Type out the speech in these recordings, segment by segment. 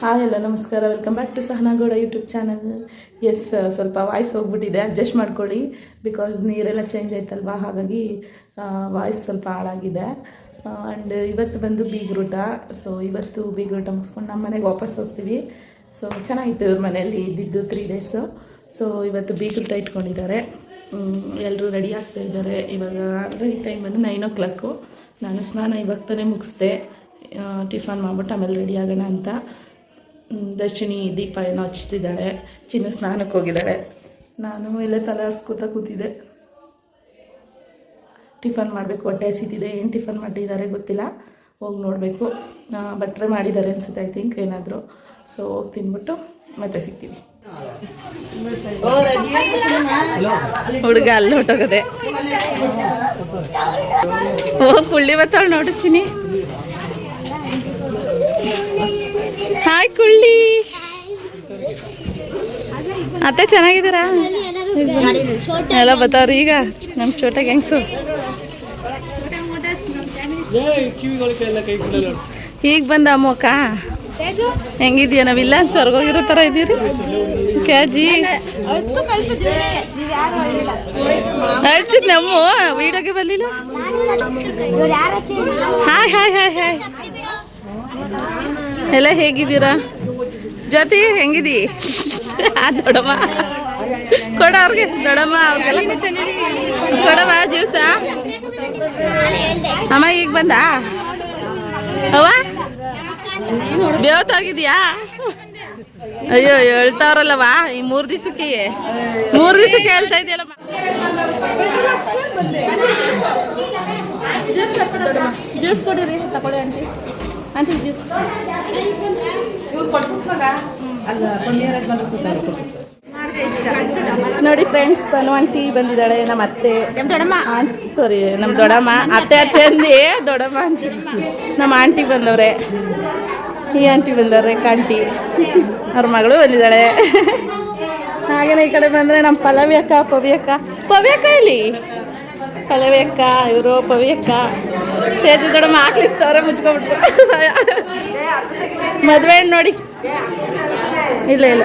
Hi ಎಲ್ಲ ನಮಸ್ಕಾರ. Welcome back to Sahanagowda YouTube channel yes ಸ್ವಲ್ಪ ವಾಯ್ಸ್ ಹೋಗ್ಬಿಟ್ಟಿದೆ. ಅಡ್ಜಸ್ಟ್ ಮಾಡ್ಕೊಳ್ಳಿ. ಬಿಕಾಸ್ ನೀರೆಲ್ಲ ಚೇಂಜ್ ಆಯ್ತಲ್ವಾ? ಹಾಗಾಗಿ ವಾಯ್ಸ್ ಸ್ವಲ್ಪ ಹಾಳಾಗಿದೆ. ಆ್ಯಂಡ್ ಇವತ್ತು ಬಂದು ಬೀಗ್ರೂಟ. ಸೊ ಇವತ್ತು ಬೀಗ್ರೂಟ ಮುಗಿಸ್ಕೊಂಡು ನಮ್ಮ ಮನೆಗೆ ವಾಪಸ್ ಹೋಗ್ತೀವಿ. ಸೊ ಚೆನ್ನಾಗಿತ್ತು ಇವ್ರ ಮನೆಯಲ್ಲಿ ಇದ್ದಿದ್ದು ತ್ರೀ ಡೇಸು ಸೊ ಇವತ್ತು ಬೀಗ್ರೂಟ ಇಟ್ಕೊಂಡಿದ್ದಾರೆ. ಎಲ್ಲರೂ ರೆಡಿ ಆಗ್ತಾ ಇದ್ದಾರೆ. ಇವಾಗ ರೆಡಿ ಟೈಮ್ ಬಂದು ನೈನ್ ಓ ಕ್ಲಾಕು ನಾನು ಸ್ನಾನ ಇವಾಗ ತಾನೇ ಮುಗಿಸ್ದೆ. ಟಿಫನ್ ಮಾಡ್ಬಿಟ್ಟು ಆಮೇಲೆ ರೆಡಿ ಆಗೋಣ ಅಂತ. ದರ್ಶಿನಿ ದೀಪ ಏನೋ ಹಚ್ತಿದ್ದಾಳೆ. ಚಿನ್ನ ಸ್ನಾನಕ್ಕೆ ಹೋಗಿದ್ದಾಳೆ. ನಾನು ಎಲ್ಲ ತಲೆ ಆಡಿಸ್ಕೊತಾ ಕೂತಿದ್ದೆ. ಟಿಫನ್ ಮಾಡಬೇಕು, ಹೊಟ್ಟೆ ಹಸಿತಿದೆ. ಏನು ಟಿಫನ್ ಮಾಡಿದ್ದಾರೆ ಗೊತ್ತಿಲ್ಲ. ಹೋಗಿ ನೋಡಬೇಕು. ಬಟ್ರೆ ಮಾಡಿದ್ದಾರೆ ಅನಿಸುತ್ತೆ ಐ ಥಿಂಕ್ ಏನಾದರೂ. ಸೊ ಹೋಗಿ ತಿಂದ್ಬಿಟ್ಟು ಮತ್ತೆ ಸಿಗ್ತೀವಿ ಹುಡುಗ ಅಲ್ಲಿ ಹೊಟ್ಟೋಗದೆ ಓ ಕುಳ್ಳಿ ಬರ್ತಾಳೆ ನೋಡುತ್ತೀನಿ ಹಾಯ್ ಕುಳ್ಳಿ. ಅತ್ತೆ ಚೆನ್ನಾಗಿದ್ದೀರಾ? ಎಲ್ಲ ಬರ್ತಾವ್ರಿ ಈಗ ನಮ್ಮ ಚೋಟ ಗ್ಯಾಂಗ್ಸು ಈಗ ಬಂದ ಅಮ್ಮಕ್ಕ ಹೆಂಗಿದ್ಯಾ ನಾವಿಲ್ಲ ಸ್ವರ್ಗೋಗಿರೋ ಥರ ಇದ್ದೀರಿ ಕ್ಯಾಜಿ ಹೇಳ್ತೀನಿ ನಮ್ಮ ವೀಡಿಯೋಗೆ ಬರ್ಲಿಲ್ಲ? ಹಾಯ್ ಹಾಯ್ ಹಾಯ್ ಹಾಯ್ ಎಲ್ಲ ಹೇಗಿದ್ದೀರಾ? ಜ್ಯೋತಿ, ಹೆಂಗಿದಿ? ದೊಡಮ್ಮ ಕೊಡ ಅವ್ರಿಗೆ ದೊಡಮ್ಮ ಅವ್ರಿಗೆಲ್ಲ. ಕೊಡಮ್ಮ ಜ್ಯೂಸ? ಅಮ್ಮ, ಈಗ ಬಂದ? ಅವ ಬೇವತ್ತಾಗಿದ್ಯಾ? ಅಯ್ಯೋ ಹೇಳ್ತಾವ್ರಲ್ಲವ ಈ ಮೂರ್ ದಿವಸಕ್ಕೆ. ಮೂರ್ ದಿವಸಕ್ಕೆ ಹೇಳ್ತಾ ಇದೆಯಲ್ಲ ಜ್ಯೂಸ್ ಕೊಡಿರಿ ತಗೊಳ್ಳಿ ಆಂಟಿ ಆಂಟಿ ಜ್ಯೂಸ್ ನೋಡಿ ಫ್ರೆಂಡ್ಸ್ ಅನ್ನು ಆಂಟಿ ಬಂದಿದ್ದಾಳೆ ನಮ್ಮ ಅತ್ತೆ. ಸಾರಿ ನಮ್ಮ ದೊಡ್ಡಮ್ಮ. ಅತ್ತೆ ಅತ್ತೆ ಅಂದಿ ದೊಡ್ಡಮ್ಮ ಅಂತ. ನಮ್ಮ ಆಂಟಿ ಬಂದವ್ರೆ. ಈ ಆಂಟಿ ಬಂದಾರೆ ಕಾಂಟಿ. ಅವ್ರ ಮಗಳು ಬಂದಿದ್ದಾಳೆ. ಹಾಗೇನೆ ಈ ಕಡೆ ಬಂದರೆ ನಮ್ಮ ಪಲವ್ಯಕ್ಕ ಅಕ್ಕ ಪವ್ಯಕ್ಕ ಅಕ್ಕ ಪವಿ ಅಕ್ಕ ಇಲ್ಲಿ ಪಲವ್ಯಕ್ಕ ಅಕ್ಕ ಇವರು ಪವ್ಯಕ್ಕ. ಅಕ್ಕ ತೇಜು ದೊಡ್ಡಮ್ಮ ಹಾಕ್ಲಿಸ್ತವ್ರೆ ಮುಚ್ಕೊಬಿಟ್ಟು ಮದುವೆ ಹಣ್ಣು ನೋಡಿ. ಇಲ್ಲ ಇಲ್ಲ.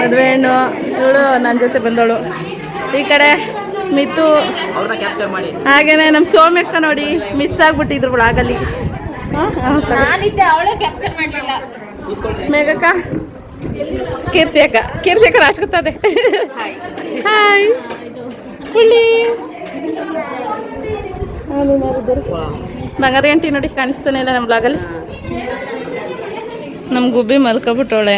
ಮದುವೆ ಹಣ್ಣು. ಇವಳು ನನ್ನ ಜೊತೆ ಬಂದವಳು. ಈ ಕಡೆ ಮಾಡಿ. ಹಾಗೇನೆ ನಮ್ಮ ಸೋಮ್ಯಕ್ಕ ನೋಡಿ ಮಿಸ್ ಆಗ್ಬಿಟ್ಟಿದ್ರು ಬ್ಲಾಗಲ್ಲಿ ನಾನಿದ್ದೆ, ಅವಳೇ ಕ್ಯಾಪ್ಚರ್ ಮಾಡಲಿಲ್ಲ. ಮೇಘಕ್ಕ? ಕೀರ್ತಿ ಅಕ್ಕ ಕೀರ್ತಿ ಅಕ್ಕ ರಾಜ್ಕೊತದೆ ಹಾಯ್ ಹುಳ್ಳಿ. ಬಂಗಾರಿ ಆಂಟಿ ನೋಡಿ ಕಾಣಿಸ್ತಾನೆ ಇಲ್ಲ ನಮ್ಮ ಬ್ಲಾಗಲ್ಲಿ ನಮ್ಮ ಗುಬ್ಬಿ ಮಲ್ಕೊಬಿಟ್ಟವಳೆ.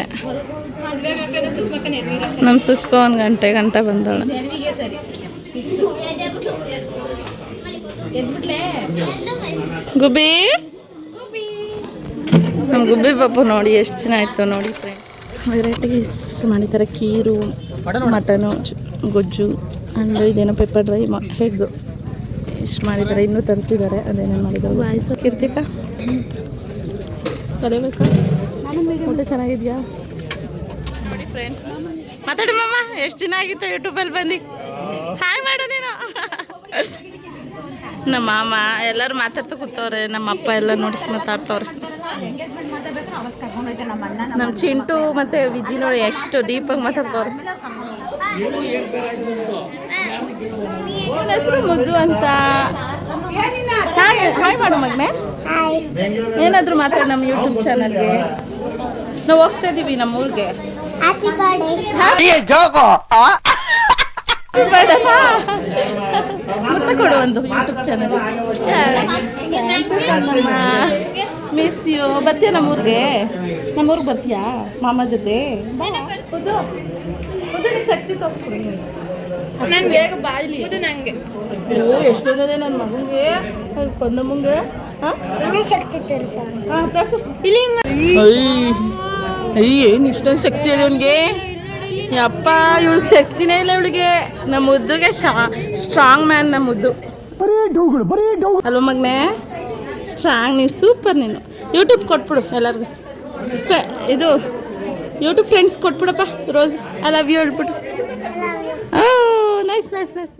ನಮ್ಮ ಸುಸ್ಪ ಒಂದು ಗಂಟೆ ಗಂಟೆ ಬಂದವಳೆ. ಗುಬ್ಬಿ? ನಮ್ಮ ಗುಬ್ಬಿ ಪಾಪು ನೋಡಿ ಎಷ್ಟು ಚೆನ್ನಾಗಿತ್ತು ನೋಡಿ ವೆರೈಟೀಸ್ ಮಾಡಿದ್ದಾರೆ ಕೀರು ಮಟನು ಗೊಜ್ಜು ಆ್ಯಂಡ್ ಇದೇನೋ ಪೆಪ್ಪರ್ ಡ್ರೈ ಹೆಗ್ ಇಷ್ಟು ಮಾಡಿದ್ದಾರೆ ಇನ್ನೂ ತರ್ತಿದ್ದಾರೆ ಅದೇನೇನು ಮಾಡಿದ್ದಾರೆ ವಾಯ್ಸು ಕಿರ್ತಿಕ ಕಲಿಬೇಕಾ ಊಟ ಚೆನ್ನಾಗಿದ್ಯಾ? ನೋಡಿ ಫ್ರೆಂಡ್ಸ್ ಮಾತಾಡು ಮಮ್ಮ ಎಷ್ಟು ದಿನ ಆಗಿತ್ತು ಯೂಟ್ಯೂಬಲ್ಲಿ ಬಂದು? ಹಾಯ್ ಮಾಡು ನೀನು. ನಮ್ಮ ಮಾಮ ಎಲ್ಲರೂ ಮಾತಾಡ್ತಾ ಕೂತವ್ರೆ ನಮ್ಮ ಅಪ್ಪ ಎಲ್ಲ ನೋಡಿ ಮಾತಾಡ್ತವ್ರೆ. ನಮ್ಮ ಚಿಂಟು ಮತ್ತೆ ವಿಜಿ ನೋಡಿ ಎಷ್ಟು ಡೀಪಾಗಿ ಮಾತಾಡ್ತಾರೆ. ಹೆಸರು ಮುದ್ದು ಅಂತ. ಹಾಯ್ ಹಾಯ್ ಮಾಡು ಮಗ್ನೆ. ಏನಾದರೂ ಮಾತ್ರ ನಮ್ಮ ಯೂಟ್ಯೂಬ್ ಚಾನಲ್ಗೆ ನಾವು ಹೋಗ್ತಾ ಇದೀವಿ ನಮ್ಮ ಊರಿಗೆ ಹ್ಯಾಪಿ ಬರ್ಡೇ ಬೇಡಮ್ಮ ಮುತ್ತ ಕೊಡು ಒಂದು ಯೂಟ್ಯೂಬ್ ಚಾನಲ್ ಮಿಸ್ ಯು ಬರ್ತೀಯ ನಮ್ಮೂರಿಗೆ? ನಮ್ಮೂರಿಗೆ ಬರ್ತೀಯಾ? ಮಾಮ ಜೊತೆ? ಖುದ್ದು ಖುದ್ದು ನಿನ್ ಶಕ್ತಿ ತೋರಿಸ್ಕೊಡಿ ನೀನು. ನಾನು ಬೇಗ ಬಾಳ್ಲಿ ಇದು ನಂಗೆ. ಓ ಎಷ್ಟೊಂದದೆ ನನ್ನ ಮಗನಿಗೆ ಕೊಂದ ಮುಂಗೆ? ಶಕ್ತಿ ತೋರಿಸ. ಹಾಂ ತೋರಿಸು. ಇಲ್ಲಿ ಹಿಂಗೆ. ಅಯ್ಯ ಏನು ಇಷ್ಟೊಂದು ಶಕ್ತಿ ಇದೆ ಅವನಿಗೆ? ಯಪ್ಪ ಇವಳಿಗೆ ಶಕ್ತಿನೇ ಇಲ್ಲ ಇವಳಿಗೆ. ನಮ್ಮ ಮುದ್ದುಗೆ ಸ್ಟ್ರಾಂಗ್ ಮ್ಯಾನ್ ನಮ್ಮ ಮುದ್ದು. ಅಲ್ವ ಮಗ್ನೆ ಸ್ಟ್ರಾಂಗ್ ನೀನು ಸೂಪರ್ ನೀನು. ಯೂಟ್ಯೂಬ್ ಕೊಟ್ಬಿಡು ಎಲ್ಲರಿಗೂ. ಇದು ಯೂಟ್ಯೂಬ್ ಫ್ರೆಂಡ್ಸ್ ಕೊಟ್ಬಿಡಪ್ಪ ರೋಸ್ ಐ ಲವ್ ಯು ಹೇಳ್ಬಿಟ್ಟು. ಓ ನೈಸ್ ನೈಸ್ ನೈಸ್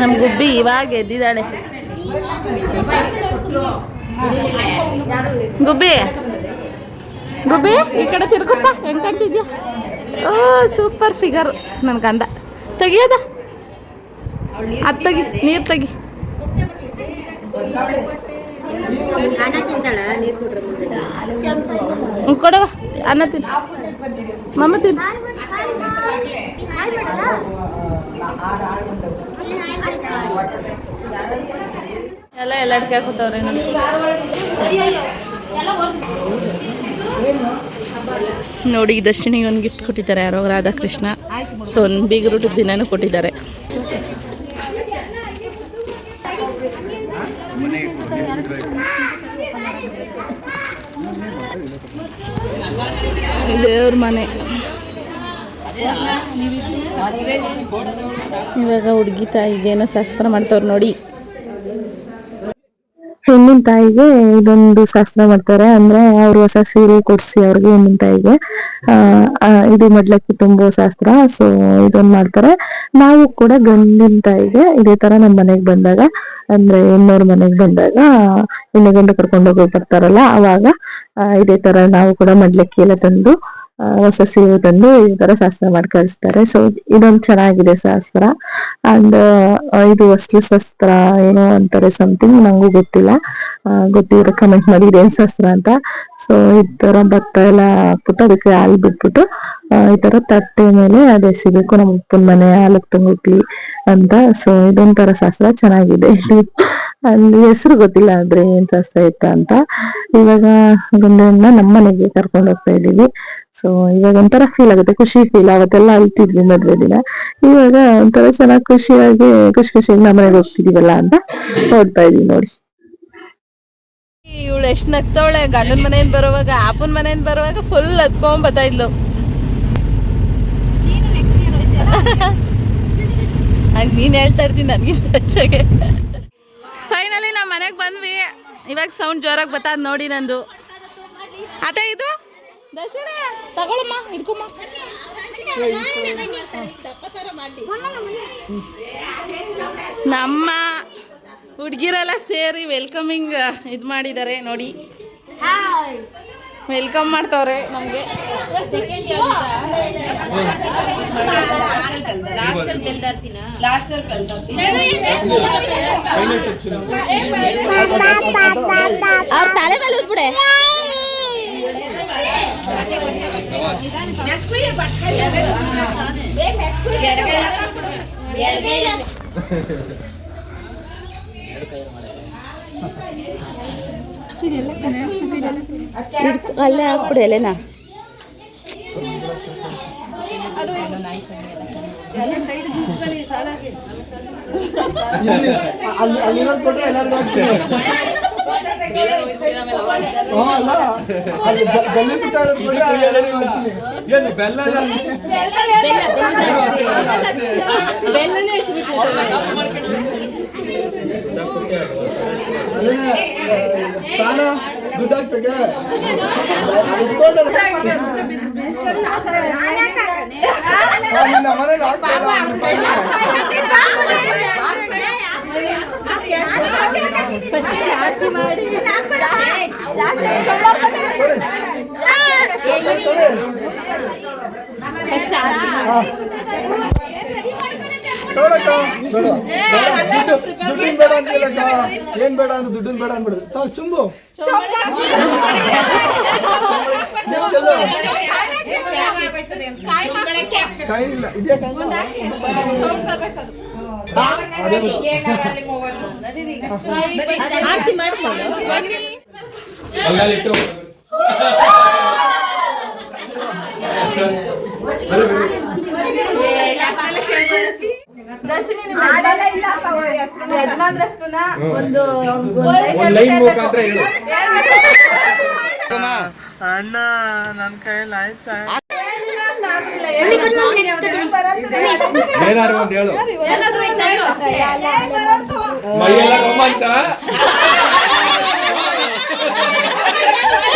ನಮ್ಮ ಗುಬ್ಬಿ ಇವಾಗ ಎದ್ದಿದ್ದಾಳೆ. ಗುಬ್ಬಿ ಗುಬ್ಬಿ ಈ ಕಡೆ ತಿರ್ಕಪ್ಪ ಹೆಂಗ್ ಕಾಣ್ತಿದ್ಯಾ? ಓ ಸೂಪರ್ ಫಿಗರ್ ನನ್ನ ಗಂಧ ತೆಗಿಯೋದ ಅದು. ತೆಗಿ ನೀರು ತೆಗಿ. ಕೊಡವ ಅನ್ನ ತಿನ್. ಮಮ್ಮ ತಿನ್. ಎಲ್ಲ ಎಲ್ಲ ಅಡ್ಕೆ ಹಾಕೋತವ್ರೆ ನೋಡಿ ನೋಡಿ ದರ್ಶನಿಗೆ ಒಂದು ಗಿಫ್ಟ್ ಕೊಟ್ಟಿದ್ದಾರೆ. ಯಾರೋ ರಾಧಾಕೃಷ್ಣ. ಸೊ ಒಂದು ಬೀಗರೂಟದ ದಿನನೂ ಕೊಟ್ಟಿದ್ದಾರೆ. ದೇವ್ರ ಮನೆ. ಇವಾಗ ಹುಡುಗಿ ತಾಯಿಗೆ ಏನೋ ಶಾಸ್ತ್ರ ಮಾಡ್ತವ್ರು ನೋಡಿ. ಹೆಣ್ಣಿನ ತಾಯಿಗೆ ಇದೊಂದು ಶಾಸ್ತ್ರ ಮಾಡ್ತಾರೆ. ಅಂದ್ರೆ ಅವ್ರು ಹೊಸ ಸೀರೆ ಕೊಡ್ಸಿ ಅವ್ರಿಗೆ ಹೆಣ್ಣಿನ ತಾಯಿಗೆ. ಇದು ಮಡ್ಲಕ್ಕಿ ತುಂಬೋ ಶಾಸ್ತ್ರ. ಸೊ ಇದೊಂದು ಮಾಡ್ತಾರೆ. ನಾವು ಕೂಡ ಗಂಡಿನ ತಾಯಿಗೆ ಇದೇ ತರ ನಮ್ ಮನೆಗೆ ಬಂದಾಗ, ಅಂದ್ರೆ ಹೆಣ್ಣವ್ರ ಮನೆಗ್ ಬಂದಾಗ ಹೆಣ್ಣು ಗಂಡು ಕರ್ಕೊಂಡು ಹೋಗಿ ಬರ್ತಾರಲ್ಲ, ಅವಾಗ ಇದೇ ತರ ನಾವು ಕೂಡ ಮಡ್ಲಕ್ಕಿ ಎಲ್ಲ ತಂದು ಹೊಸ ಸೀರೆ ತಂದು ಈ ತರ ಶಾಸ್ತ್ರ ಮಾಡಿ ಕಳಿಸ್ತಾರೆ. ಸೊ ಇದೊಂದು ಚೆನ್ನಾಗಿದೆ ಶಾಸ್ತ್ರ. ಅಂಡ್ ಇದು ವಸ್ತು ಶಾಸ್ತ್ರ ಏನೋ ಅಂತಾರೆ ಸಮಥಿಂಗ್ ನಂಗೂ ಗೊತ್ತಿಲ್ಲ. ಆ, ಗೊತ್ತಿದ್ರೆ ಕಮೆಂಟ್ ಮಾಡಿ ಇದೇನ್ ಶಾಸ್ತ್ರ ಅಂತ. ಸೊ ಈ ತರ ಭತ್ತ ಎಲ್ಲ ಹಾಕ್ಬಿಟ್ಟು ಅದಕ್ಕೆ ಹಾಲು ಬಿಟ್ಬಿಟ್ಟು ಈ ತರ ತಟ್ಟೆ ಮೇಲೆ ಅದೇ ಸಿಗಬೇಕು ನಮ್ಮ ಅಪ್ಪನ ಮನೆ ಹಾಲು ತಂಗೋಗ್ಲಿ ಅಂತ. ಸೊ ಇದೊಂಥರ ಶಾಸ್ತ್ರ ಚೆನ್ನಾಗಿದೆ. ಅಲ್ಲಿ ಹೆಸರು ಗೊತ್ತಿಲ್ಲ ಆದ್ರೆ ಏನ್ ಶಾಸ್ತ್ರ ಇತ್ತ ಅಂತ. ಇವಾಗ ಗಂಡನ್ನ ನಮ್ಮ ಮನೆಗೆ ಕರ್ಕೊಂಡು ಹೋಗ್ತಾ ಇದೀವಿ ಸೊ ಇವಾಗ ಒಂಥರ ಫೀಲ್ ಆಗುತ್ತೆ ಖುಷಿ ಫೀಲ್ ಅವತ್ತೆಲ್ಲ ಅಳ್ತಿದ್ವಿ ಮದ್ವೆ ದಿನ. ಇವಾಗ ಒಂಥರ ಚೆನ್ನಾಗಿ ಖುಷಿಯಾಗಿ ಖುಷಿ ಖುಷಿಯಾಗಿ ನಮ್ಮ ಮನೆಗೆ ಹೋಗ್ತಿದೀವಲ್ಲ ಅಂತ ನೋಡ್ತಾ ಇದೀವಿ ನೋಡಿ. ಇವಳು ಎಷ್ಟು ನಗ್ತಾವಳೆ ಗಂಡನ ಮನೆಯಿಂದ ಬರುವಾಗ ಅಪ್ಪನ ಮನೆಯಿಂದ ಬರುವಾಗ ಫುಲ್ ಹತ್ಕೊಂಡ್ ಬರ್ತಾ ಇದ್ಲು ಹಂಗ ನೀನ್ ಹೇಳ್ತಾ ಇರ್ತೀನಿ ನನಗಿಂತ ಹೆಚ್ಚಾಗೆ. ಫೈನಲಿ ನಮ್ಮ ಮನೆಗೆ ಬಂದ್ವಿ. ಇವಾಗ ಸೌಂಡ್ ಜೋರಾಗಿ ಬರ್ತಾ ನೋಡಿ ನಂದು. ಅದೇ ಇದು? ನಮ್ಮ ಹುಡುಗಿರೆಲ್ಲ ಸೇರಿ ವೆಲ್ಕಮಿಂಗ್ ಇದು ಮಾಡಿದ್ದಾರೆ ನೋಡಿ. ವೆಲ್ಕಮ್ ಮಾಡ್ತವ್ರೆ ನಮಗೆ. ಅವ್ರ ತಲೆ ಮೇಲೆ ಊದ್ಬಿಡೆ ಅಲ್ಲೇ ಹಾಕ್ಬಿಡಿ ಎಲೆನಾ? ಬೆಲ್ಲ ಸುತ್ತ ಏನು ಬೆಲ್ಲ ಸಾಲ ದುಡ್ಡು ಹಾಕ್ಬೇಕಾ ಇಟ್ಕೊಂಡಲ್ಲ. ನೋಡಕ್ಕ? ದುಡ್ಡು ದುಡ್ಡಿನ ಬೇಡ ಅಂತೀಯಲ್ಲಕ್ಕ ಏನ್ ಬೇಡ ಅಂದ್ರೆ ದುಡ್ಡಿನ ಬೇಡ ಅನ್ಬಿಡು ತಾವ್ ಚುಂಬು. ಕಾಯಿ ಇಲ್ಲ ಕಾಯಿ ಅದೇ ಒಂದು ಲೈನ್ ಮುಖಾಂತರ ಹೇಳು. ಅಣ್ಣ ನನ್ನ ಕೈಯಲ್ಲಿ ಆಯ್ತಾ? ಏನಾದ್ರು ಒಂದ್ ಹೇಳು. ಮೈಯೆಲ್ಲ ರೋಮಾಂಚ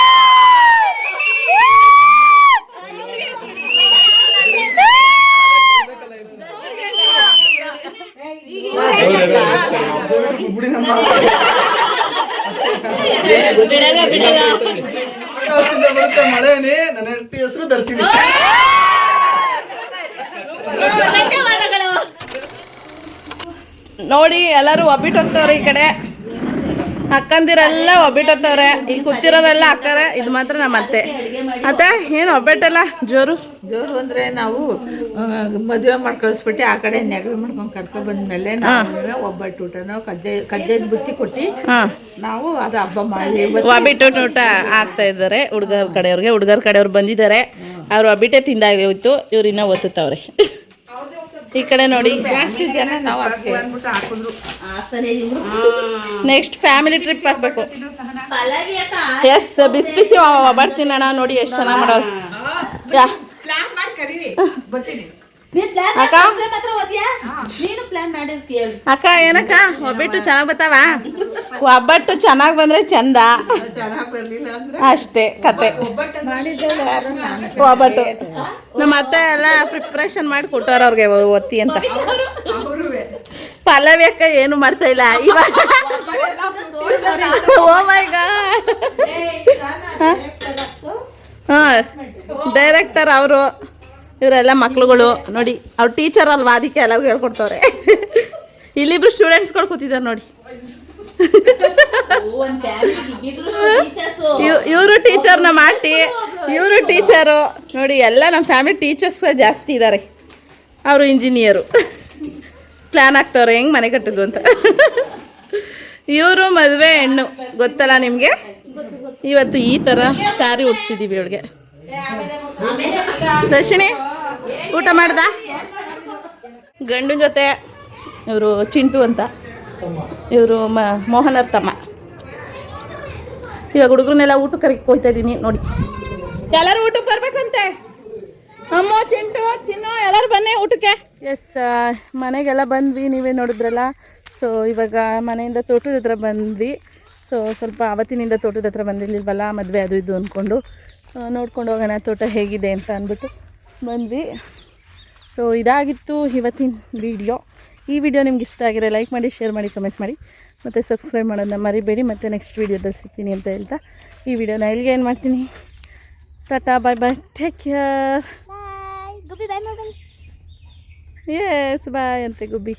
ಎಲ್ಲರೂ ಒಬ್ಬಿಟ್ಟು ಹೋಗ್ತವ್ರೆ ಈ ಕಡೆ. ಅಕ್ಕಂದಿರೆಲ್ಲ ಒಬ್ಬಿಟ್ಟು ಹೋಗ್ತವ್ರೆ. ಇಲ್ಲಿ ಕೂತಿರೋರೆಲ್ಲ ಅಕ್ಕರೆ ಇದು ಮಾತ್ರ ನಮ್ಮ ಅತ್ತೆ ಅತ್ತೆ ಏನು ಒಬ್ಬಟ್ಟಲ್ಲ ಜೋರು? ಜೋರು ಅಂದ್ರೆ ನಾವು ಮದುವೆ ಮಾಡಿ ಕಳಿಸ್ಬಿಟ್ಟು ಆ ಕಡೆ ನೆಗಡಿ ಮಾಡ್ಕೊಂಡು ಕರ್ಕೊಂಡ್ ಬಂದ್ಮೇಲೆ ನಾವು ಒಬ್ಬಟ್ಟು ಊಟನೋ ನಾವು ಕಜ್ಜೆ ಬುತ್ತಿ ಕೊಟ್ಟು ನಾವು ಅದು ಹಬ್ಬ ಮಾಡಿ ಒಬ್ಬಿಟ್ಟು ಊಟ ಆಗ್ತಾ ಇದ್ದಾರೆ. ಹುಡುಗರ ಕಡೆಯವ್ರಿಗೆ ಹುಡುಗರ ಕಡೆಯವ್ರು ಬಂದಿದ್ದಾರೆ. ಅವ್ರು ಒಬ್ಬಿಟ್ಟೆ ತಿಂದಾಗ ಹೋಯ್ತು ಇವ್ರು ಇನ್ನೂ ಒತ್ತುತ್ತವ್ರೆ. ಈ ಕಡೆ ನೋಡಿ. ಜಾಸ್ತಿ ಜನ ನಾವು ನೆಕ್ಸ್ಟ್ ಫ್ಯಾಮಿಲಿ ಟ್ರಿಪ್ ಹಾಕ್ಬೇಕು ಎಸ್ ಬಿಸಿ ಬಿಸಿ ಬರ್ತೀನಿ ಅಣ್ಣ ನೋಡಿ ಎಷ್ಟು ಚೆನ್ನಾಗಿ ಮಾಡೋರು. ಅಕ್ಕ? ಮಾತ್ರ ಓದ್ಯಾ? ನೀನು ಪ್ಲಾನ್ ಮಾಡಿರ್ತೀಯ ಹೇಳು. ಅಕ್ಕ ಏನಕ್ಕ? ಒಬ್ಬಟ್ಟು ಚೆನ್ನಾಗ್ ಬರ್ತಾವ ಒಬ್ಬಟ್ಟು ಚೆನ್ನಾಗ್ ಬಂದ್ರೆ ಚಂದ. ಅಷ್ಟೇ ಕತೆ. ಒಬ್ಬಟ್ಟು. ನಮ್ಮ ಅತ್ತೆ ಎಲ್ಲ ಪ್ರಿಪ್ರೇಷನ್ ಮಾಡಿ ಕೊಟ್ಟವ್ರ ಅವ್ರಿಗೆ ಒತ್ತಿ ಅಂತ. ಪಲ್ಲವಿ ಅಕ್ಕ ಏನು ಮಾಡ್ತಾ ಇಲ್ಲ. ಇವಾಗ ಓ ಮೈ ಗಾಡ್ ಹಾಂ ಡೈರೆಕ್ಟರ್ ಅವರು. ಇವರೆಲ್ಲ ಮಕ್ಳುಗಳು ನೋಡಿ ಅವ್ರು ಟೀಚರ್ ಅಲ್ವಾ ಅದಕ್ಕೆ ಎಲ್ಲರಿಗೂ ಹೇಳ್ಕೊಡ್ತವ್ರೆ. ಇಲ್ಲಿಬ್ರು ಸ್ಟೂಡೆಂಟ್ಸ್ಗಳು ಕೂತಿದ್ದಾರೆ ನೋಡಿ. ಇವರು ಟೀಚರ್ ನಮ್ಮ ಆಂಟಿ ಇವರು ಟೀಚರು ನೋಡಿ ಎಲ್ಲ ನಮ್ಮ ಫ್ಯಾಮಿಲಿ ಟೀಚರ್ಸ್ ಜಾಸ್ತಿ ಇದ್ದಾರೆ ಅವರು ಇಂಜಿನಿಯರು ಪ್ಲ್ಯಾನ್ ಆಗ್ತವ್ರೆ ಹೆಂಗೆ ಮನೆ ಕಟ್ಟೋದು ಅಂತ. ಇವರು ಮದುವೆ ಹೆಣ್ಣು. ಗೊತ್ತಲ್ಲ ನಿಮಗೆ? ಇವತ್ತು ಈ ಥರ ಸ್ಯಾರಿ ಉಡ್ಸಿದ್ದೀವಿ ಇವಳಿಗೆ ದರ್ಶಿನಿ, ಊಟ ಮಾಡ್ದ? ಗಂಡನ ಜೊತೆ ಇವರು ಚಿಂಟು ಅಂತ. ಇವರು ಮ, ಮೋಹನರ್ ತಮ್ಮ. ಇವಾಗ ಹುಡುಗರನ್ನೆಲ್ಲ ಊಟಕ್ಕೆ ಕರೆಕ್ ಹೋಗ್ತಾ ಇದ್ದೀನಿ ನೋಡಿ. ಎಲ್ಲರೂ ಊಟಕ್ಕೆ ಬರ್ಬೇಕಂತೆ? ಅಮ್ಮ, ಚಿಂಟು, ಚಿನ್ನು, ಎಲ್ಲರೂ ಬನ್ನಿ ಊಟಕ್ಕೆ. ಎಸ್ ಮನೆಗೆಲ್ಲ ಬಂದ್ವಿ, ನೀವೇ ನೋಡಿದ್ರಲ್ಲ. ಸೊ ಇವಾಗ ಮನೆಯಿಂದ ತೋಟದ ಹತ್ರ ಬಂದ್ವಿ. ಸೊ ಸ್ವಲ್ಪ ಅವತ್ತಿನಿಂದ ತೋಟದ ಹತ್ರ ಬಂದಿರ್ಲಿಲ್ವಲ್ಲ, ಮದುವೆ ಅದು ಇದು ಅಂದ್ಕೊಂಡು ನೋಡ್ಕೊಂಡು ಹೋಗೋಣ ತೋಟ ಹೇಗಿದೆ ಅಂತ ಅಂದ್ಬಿಟ್ಟು ಬಂದ್ವಿ. ಸೊ ಇದಾಗಿತ್ತು ಇವತ್ತಿನ ವಿಡಿಯೋ ಈ ವಿಡಿಯೋ ನಿಮ್ಗೆ ಇಷ್ಟ ಆಗಿರೋ ಲೈಕ್ ಮಾಡಿ ಶೇರ್ ಮಾಡಿ ಕಮೆಂಟ್ ಮಾಡಿ. ಮತ್ತು ಸಬ್ಸ್ಕ್ರೈಬ್ ಮಾಡೋದನ್ನ ಮರಿಬೇಡಿ. ಮತ್ತು ನೆಕ್ಸ್ಟ್ ವೀಡಿಯೋದಲ್ಲಿ ಸಿಗ್ತೀನಿ ಅಂತ ಹೇಳ್ತಾ ಈ ವಿಡಿಯೋನ ಇಲ್ಲಿಗೆ ಏನು ಮಾಡ್ತೀನಿ. Tata bye bye take care ಗುಬ್ಬಿ ಬಾಯ್ ಎಸ್ ಬಾಯ್ ಅಂತೆ ಗುಬ್ಬಿ.